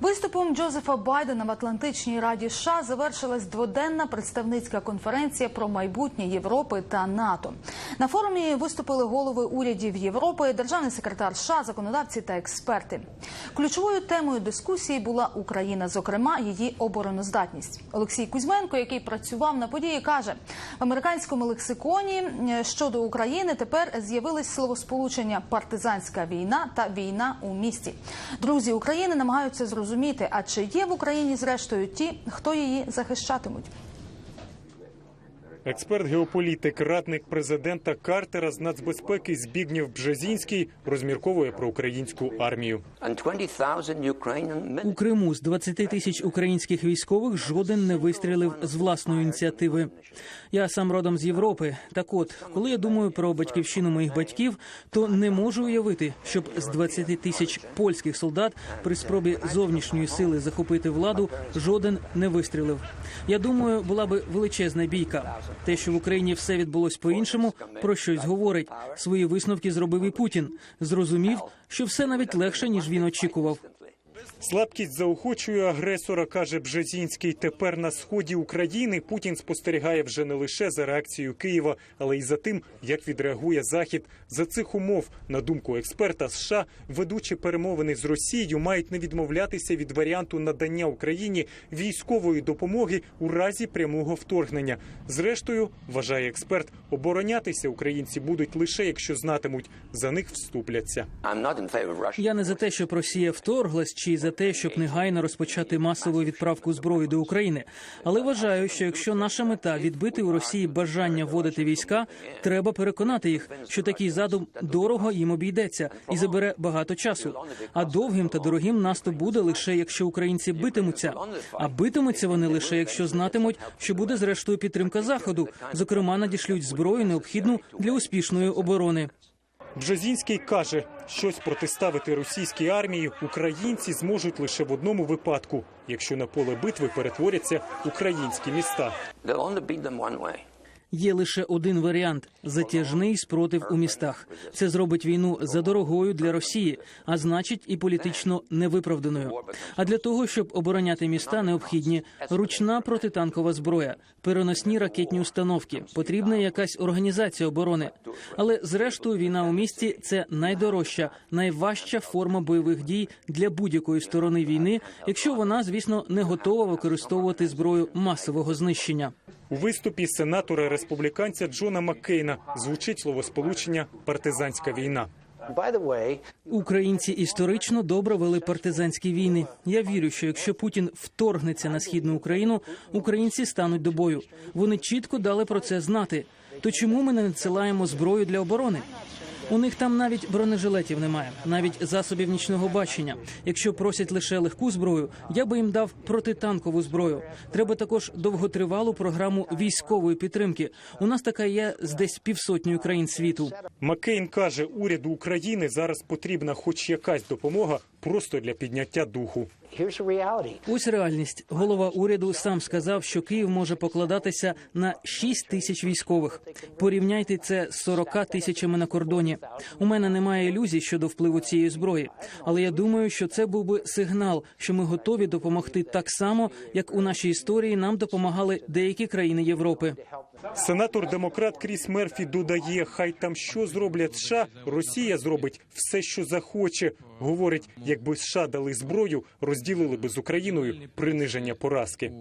Виступом Джозефа Байдена в Атлантичній раді США завершилась дводенна представницька конференція про майбутнє Європи та НАТО. На форумі виступили голови урядів Європи, державний секретар США, законодавці та експерти. Ключовою темою дискусії була Україна, зокрема її обороноздатність. Олексій Кузьменко, який працював на події, каже в американському лексиконі е, щодо України тепер з'явились словосполучення партизанська війна та війна у місті. Друзі України намагаються зрозуміти, а чи є в Україні зрештою ті, хто її захищатимуть. Експерт геополітик, радник президента Картера з нацбезпеки Збігнєв Бжезінський розмірковує про українську армію. And 20,000 У Криму з 20 тисяч українських військових жоден не вистрілив з власної ініціативи. Я сам родом з Європи. Так от, коли я думаю про батьківщину моїх батьків, то не можу уявити, щоб з 20 тисяч польських солдат при спробі зовнішньої сили захопити владу жоден не вистрілив. Я думаю, була би величезна бійка. Те, що в Україні все відбулось по-іншому, про щось говорить. Свої висновки зробив і Путін. Зрозумів, що все навіть легше ніж він очікував. Слабкість заохочує агресора, каже Бжезінський. Тепер на сході України Путін спостерігає вже не лише за реакцією Києва, але й за тим, як відреагує Захід. За цих умов, на думку експерта США, ведучі перемовини з Росією мають не відмовлятися від варіанту надання Україні військової допомоги у разі прямого вторгнення. Зрештою, вважає експерт, оборонятися українці будуть лише якщо знатимуть, за них вступляться. Я не за те, щоб Росія вторглась, чи за те, щоб негайно розпочати масову відправку зброї до України. Але вважаю, що якщо наша мета відбити у Росії бажання вводити війська, треба переконати їх, що такий задум дорого їм обійдеться і забере багато часу. А довгим та дорогим наступ буде лише якщо українці битимуться. А битимуться вони лише якщо знатимуть, що буде зрештою підтримка заходу. Зокрема, надішлють зброю необхідну для успішної оборони. Бжезінський каже, щось протиставити російській армії українці зможуть лише в одному випадку, якщо на поле битви перетворяться українські міста. Є лише один варіант затяжний спротив у містах. Це зробить війну задорогою для Росії, а значить і політично невиправданою. А для того, щоб обороняти міста, необхідні ручна протитанкова зброя, переносні ракетні установки. Потрібна якась організація оборони. Але зрештою, війна у місті це найдорожча, найважча форма бойових дій для будь-якої сторони війни, якщо вона, звісно, не готова використовувати зброю масового знищення. У виступі сенатора республіканця Джона Маккейна звучить словосполучення партизанська війна. Українці історично добре вели партизанські війни. Я вірю, що якщо Путін вторгнеться на східну Україну, українці стануть до бою. Вони чітко дали про це знати. То чому ми не надсилаємо зброю для оборони? У них там навіть бронежилетів немає, навіть засобів нічного бачення. Якщо просять лише легку зброю, я би їм дав протитанкову зброю. Треба також довготривалу програму військової підтримки. У нас така є з десь півсотні країн світу. Маккейн каже, уряду України зараз потрібна хоч якась допомога просто для підняття духу. Ось реальність. Голова уряду сам сказав, що Київ може покладатися на 6 тисяч військових. Порівняйте це з 40 тисячами на кордоні. У мене немає ілюзій щодо впливу цієї зброї, але я думаю, що це був би сигнал, що ми готові допомогти так само, як у нашій історії нам допомагали деякі країни Європи. Сенатор демократ Кріс Мерфі додає, хай там що зроблять США, Росія зробить все, що захоче. Говорить, якби США дали зброю, розділили би з Україною приниження поразки.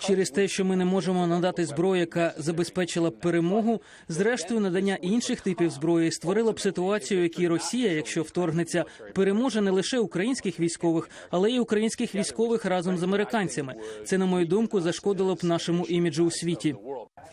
Через те, що ми не можемо надати зброю, яка забезпечила б перемогу, зрештою надання інших типів зброї створило б ситуацію, в якій Росія, якщо вторгнеться, переможе не лише українських військових, але й українських військових разом з американцями. Це, на мою думку, зашкодило б нашому іміджу у світі.